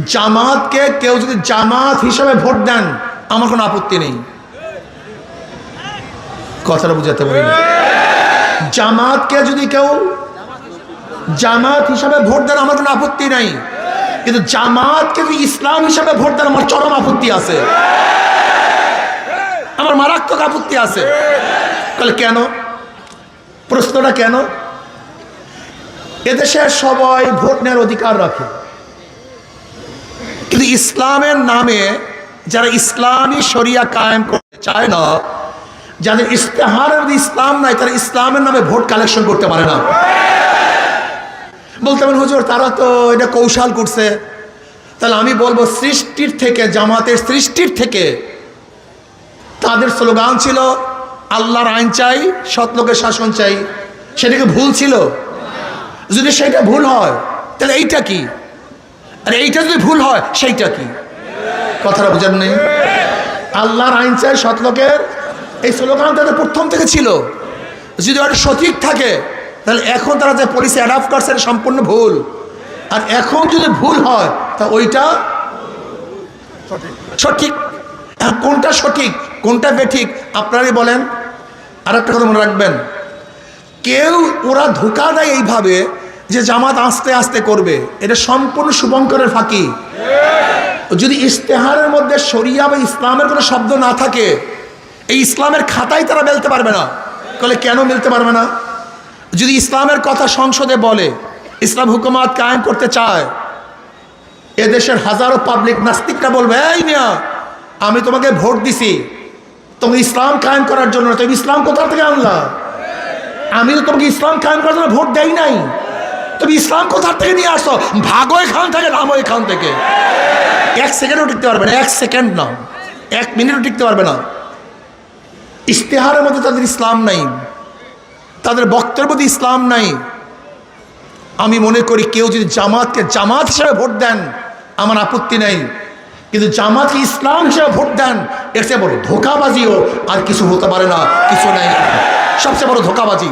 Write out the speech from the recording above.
জামাতকে কেউ যদি জামাত হিসাবে ভোট দেন, আমার কোনো আপত্তি নেই। কথাটা বুঝাতে পারি জামাতকে যদি কেউ জামাত হিসাবে ভোট দেন, আমার কোনো আপত্তি নাই। কিন্তু জামাতকে যদি ইসলাম হিসাবে ভোট দেন, আমার চরম আপত্তি আছে। আমার মারাত্মক আপত্তি আছে। তাহলে কেন? প্রশ্নটা কেন? এদেশে সবাই ভোট নেওয়ার অধিকার রাখে। কিন্তু ইসলামের নামে যারা ইসলামী শরিয়া কায়েম করতে চায় না, যাদের ইস্তেহারের ইসলাম নাই, তারা ইসলামের নামে ভোট কালেকশন করতে পারে না। বলতে পারেন, হুজুর, তারা তো এটা কৌশল করছে। তাহলে আমি বলব, সৃষ্টির থেকে, জামাতের সৃষ্টির থেকে তাদের স্লোগান ছিল, আল্লাহর আইন চাই, সৎ লোকের শাসন চাই। সেটাকে ভুল ছিল? যদি সেটা ভুল হয়, তাহলে এইটা কি? আর, এইটা যদি ভুল হয়, সেইটা কি? কথাটা বোঝার নেই? আল্লাহর আইন চাই সৎলোকের এই স্লোগান তাদের প্রথম থেকে ছিল। যদি ওটা সঠিক থাকে, তাহলে এখন তারা যে পলিসি অ্যাডাপ্ট করছে, এটা সম্পূর্ণ ভুল। আর এখন যদি ভুল হয়, তা ওইটা সঠিক। কোনটা সঠিক, কোনটা বেঠিক, আপনারাই বলেন। আর একটা কথা মনে রাখবেন। কেউ ওরা ধোকা দেয় এইভাবে যে জামাত আস্তে আস্তে করবে, এটা সম্পূর্ণ শুভঙ্করের ফাঁকি। যদি ইশতেহারের মধ্যে শরিয়া বা ইসলামের কোনো শব্দ না থাকে, এই ইসলামের খাতায় তারা মেলতে পারবে না। তাহলে কেন মিলতে পারবে না? যদি ইসলামের কথা সংসদে বলে, ইসলাম হুকুমাত কায়েম করতে চায়, এদেশের হাজারো পাবলিক নাস্তিকরা বলবে, এই মিয়া, আমি তোমাকে ভোট দিছি। তুমি ইসলাম কায়েম করার জন্য, তুমি ইসলাম কোথা থেকে আনলা? আমি তো তোমাকে ইসলাম কায়েম করার জন্য ভোট দেই নাই। তুমি ইসলাম কোথার থেকে নিয়ে আসো ভাগো এখান থেকে নামো এখান থেকে। এক সেকেন্ডও টিকতে পারবে না, এক সেকেন্ড না। এক মিনিটও টিকতে পারবে না। ইশতেহারের মধ্যে তাদের ইসলাম নাই। তাদের বক্তের মধ্যে ইসলাম নাই। আমি মনে করি কেউ যদি জামাতকে জামাত হিসেবে ভোট দেন, আমার আপত্তি নেই। কিন্তু জামাতকে ইসলাম হিসেবে ভোট দেন, এর চেয়ে বড় ধোকাবাজিও আর কিছু হতে পারে না, কিছু নেই। সবচেয়ে বড় ধোকাবাজি।